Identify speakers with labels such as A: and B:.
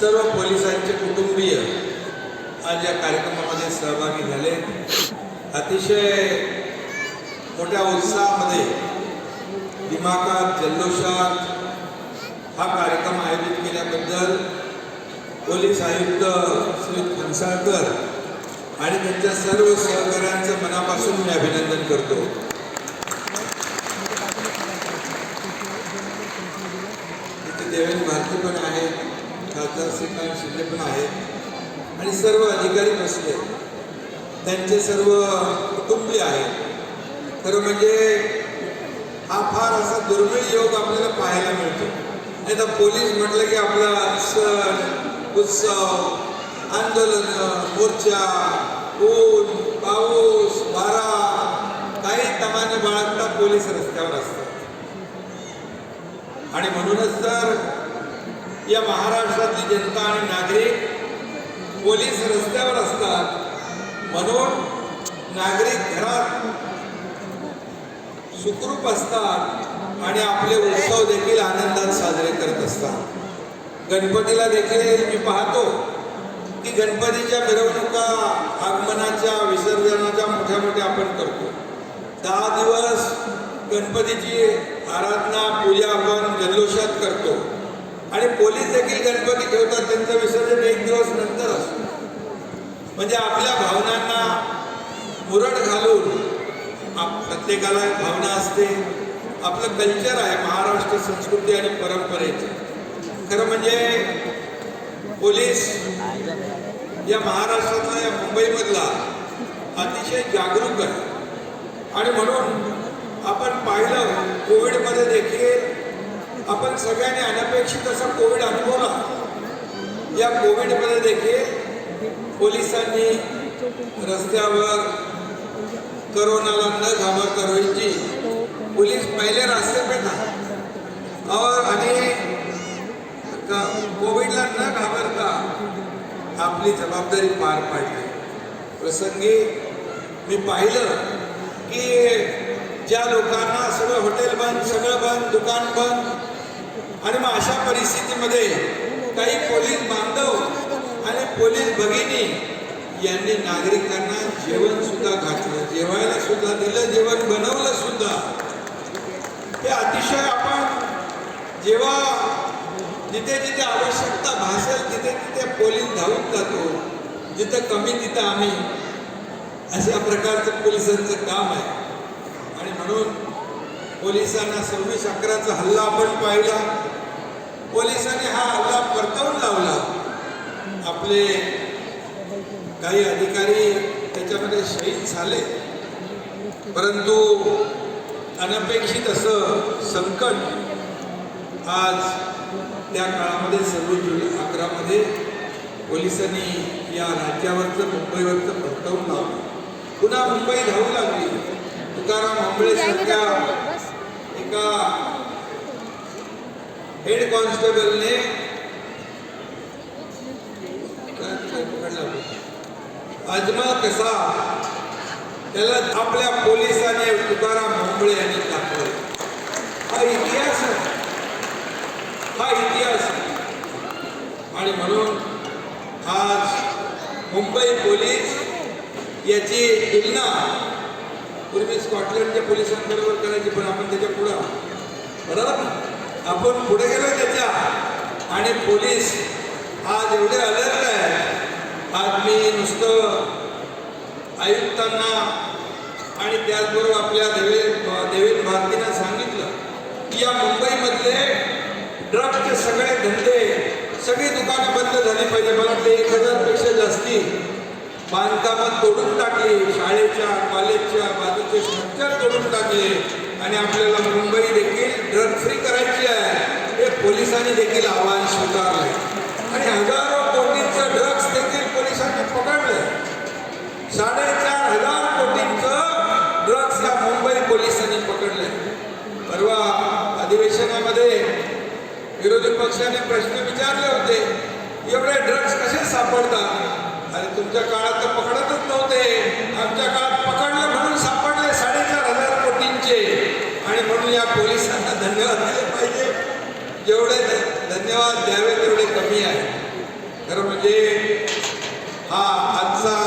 A: सर्व पोलिसांचे कुटुंबीय आज या कार्यक्रमामध्ये सहभागी झाले. अतिशय मोठ्या उत्साहामध्ये दिमाकात जल्लोषात हा कार्यक्रम आयोजित केल्याबद्दल पोलीस आयुक्त श्री फणसाळकर आणि त्यांच्या सर्व सहकाऱ्यांचं मनापासून मी अभिनंदन करतो. देवेंद्र भारती पण आहेत. खासदार श्रीकांत शिंदे पण आहेत. आणि सर्व अधिकारी बसले. त्यांचे सर्व कुटुंबीय आहेत. खरं म्हणजे हा फार असा दुर्मिळ योग आपल्याला पाहायला मिळतो. नाही तर पोलीस म्हटलं की आपला सण उत्सव आंदोलन मोर्चा ऊन पाऊस वारा काही तमाने बाळगता पोलीस रस्त्यावर असतात. आणि म्हणूनच तर या महाराष्ट्रातली जनता आणि नागरिक पोलीस रस्त्यावर असतात. म्हणून नागरिक घरात सुखरूप असतात आणि आपले उत्सव देखील आनंदात साजरे करत असतात. गणपतीला देखील मी पाहतो की गणपतीच्या मिरवणुका आगमनाच्या विसर्जनाच्या मोठ्या मोठ्या आपण करतो. दहा दिवस गणपतीची आराधना पूजा आपण जल्लोषात करतो. आणि पोलीस देखील गणपती ठेवतात त्यांचं विसर्जन एक दिवस नंतर असतो. म्हणजे आपल्या भावनांना मुरड घालून आप प्रत्येकाला भावना असते. आपलं कल्चर आहे महाराष्ट्र संस्कृती आणि परंपरेचं. खरं म्हणजे पोलीस या महाराष्ट्रातला या मुंबईमधला अतिशय जागरूक आहे. आणि म्हणून आपण पाहिलं कोविडमध्ये देखील आपण सगळ्यांनी अनपेक्षित असा कोविड अनुभवला. या कोविडमध्ये देखील पोलिसांनी रस्त्यावर करोनाला न घाबरता रोहितजी पोलीस पहिले रास्ते पे था और आणि कोविडला न घाबरता आपली जबाबदारी पार पाडली. प्रसंगी मी पाहिलं की ज्या लोकांना सगळं हॉटेल बंद सगळं बंद दुकान बंद आणि मग अशा परिस्थितीमध्ये काही पोलीस बांधव आणि पोलीस भगिनी यांनी नागरिकांना जेवण सुद्धा घातलं जेवायला सुद्धा दिलं जेवण बनवलं सुद्धा. हे अतिशय आपण जेव्हा जिथे जिथे आवश्यकता भासेल तिथे तिथे पोलीस धावून जातो जिथं कमी तिथं आम्ही. अशा प्रकारचं पोलिसांचं काम आहे. आणि म्हणून पोलिसांना सव्वीस अकराचा हल्ला आपण पाहिला. पोलिसांनी हा हल्ला परतवून लावला. आपले काही अधिकारी त्याच्यामध्ये शहीद झाले. परंतु अनपेक्षित असं संकट आज त्या काळामध्ये सव्वीस जुलै अकरामध्ये पोलिसांनी या राज्यावरचं मुंबईवरचं परतवून लावलं. पुन्हा मुंबई धावू लागली. तुकाराम आंबळेसारख्या एका हेड कॉन्स्टेबलने अजमल कसा त्याला आपल्या पोलिसाने तुकाराम मुंबळे यांनी दाखवले. हा इतिहास आहे. हा इतिहास आणि म्हणून आज मुंबई पोलीस याची तुलना पूर्वी स्कॉटलंडच्या पोलिसांबरोबर करायची पण आपण त्याच्या पुढं बरोबर आपण पुढे गेलो त्याच्या. आणि पोलीस आज एवढे अलर्ट आहे आज मी नुसतं आयुक्तांना आणि त्याचबरोबर आपल्या देवे देवेंद्र भारतीनं सांगितलं की या मुंबईमधले ड्रग्सचे सगळे धंदे सगळी दुकानं बंद झाली पाहिजे. मला ते एक हजारपेक्षा जास्ती बांधकामं तोडून टाकली शाळेच्या कॉलेजच्या बाजूचे स्ट्रक्चर तोडून टाकले. आणि आपल्याला मुंबई देखील ड्रग फ्री करायची आहे हे पोलिसांनी देखील आव्हान स्वीकारलंय. आणि हजारो कोटींचं ड्रग्स देखील पोलिसांनी पकडलं साडेचार हजार कोटींचं ड्रग्स या मुंबई पोलिसांनी पकडले परवा अधिवेशनामध्ये विरोधी पक्षाने प्रश्न विचारले होते एवढे ड्रग्स कसे सापडतात? तुमच्या काळात तर पकडतच नव्हते. आमच्या काळात पकडलं म्हणून सापडले साडेचार हजार कोटींचे. आणि म्हणून या पोलिसांना धन्यवाद दिले पाहिजे. जेवढे धन्यवाद द्यावे तेवढे कमी आहे. म्हणजे हा आजचा